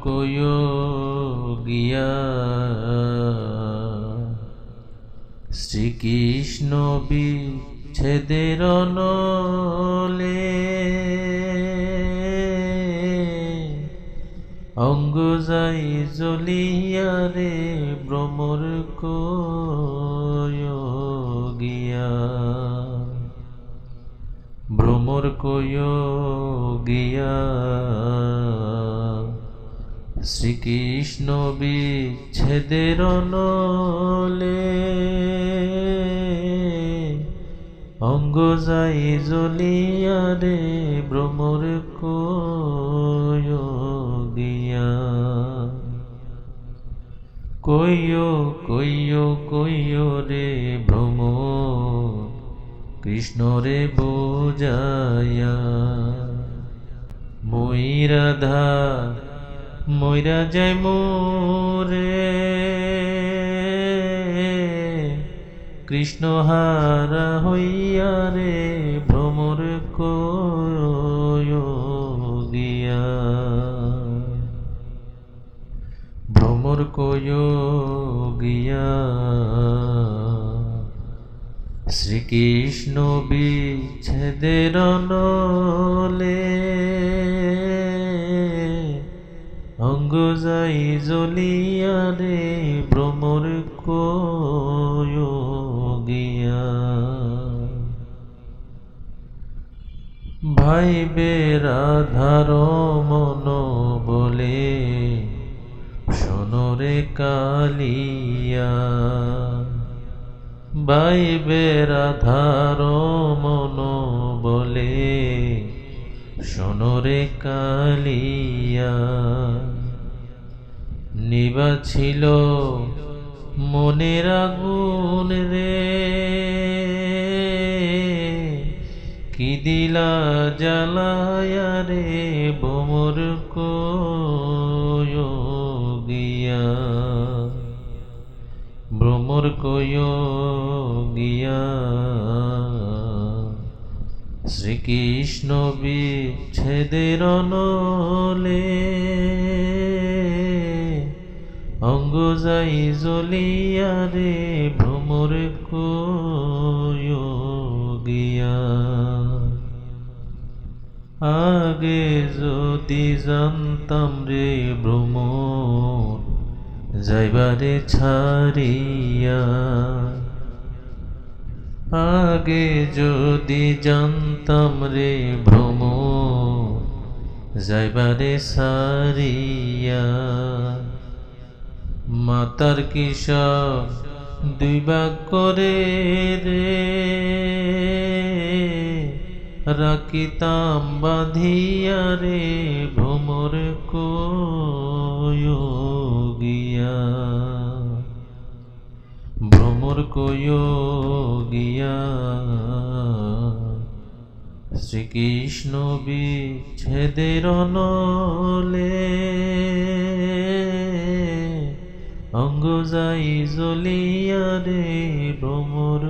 কয় গিয়া শ্রীকৃষ্ণ বিচ্ছেদের নলে অঙ্গ যাই জ্বলিয়া রে ভ্রমর কয় গিয়া ভ্রমর কয় গিয়া শ্রীকৃষ্ণ বিচ্ছেদের নলে অঙ্গ যাই জ্বলিয়া রে ভ্রমর কয় গিয়া। কইও কইও কইও রে ভ্রম কৃষ্ণ রে বোঝায়া। মই রাধা মইরা যায় মোরে। কৃষ্ণ হারা হইয়া রে ভ্রমর গিয়া ভ্রমর গিয়া। শ্রীকৃষ্ণ বিচ্ছেদের নলে যাই জ্বলিয়া রে ভ্রমর গিয়া ভাই বেরাধার মন বলে সোনরে কালিয়া। ভাই বেরাধার মন বলে সোনরে কালিয়া। নিবা ছিল মনের আগুন রে। কি দিলা জ্বালায়া রে কয় গিয়া ভ্রমর গিয়া শ্রীকৃষ্ণ বিচ্ছেদের নলে যাই জ্বলিয়া রে ভ্রমর গিয়া। আগে যদি জানতাম রে ভ্রমর, যাইবারে ছাড়িয়া। আগে যদি জানতাম রে ভ্রম যাইবারে সারিয়া মাতার কিসব দুই ভাগ করে রে। রাখিতাম বাঁধিয়া রে ভ্রমর কয় গিয়া। ভ্রমর কয় গিয়া। শ্রীকৃষ্ণ বিচ্ছেদের নলে অঙ্গ যাই জ্বলিয়া রে ভ্রমর